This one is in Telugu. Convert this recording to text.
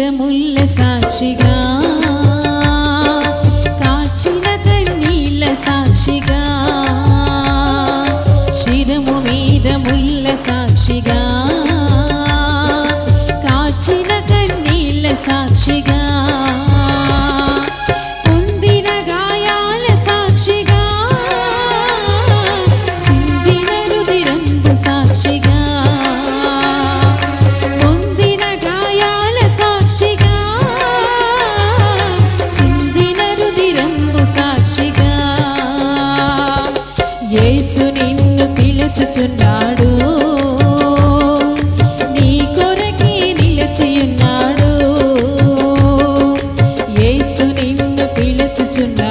మీద సాక్షిగా కాచిన కన్నీళ్ళ సాక్షిగా శిరము మీద ముల్ల సాక్షిగా కాచిన కన్నీళ్ళ సాక్షిగా. యేసు నిన్ను పిలుచుచున్నాడు. నీ కొరకి నిలిచియున్నాడు. యేసు నిన్ను పిలుచుచున్నాడు.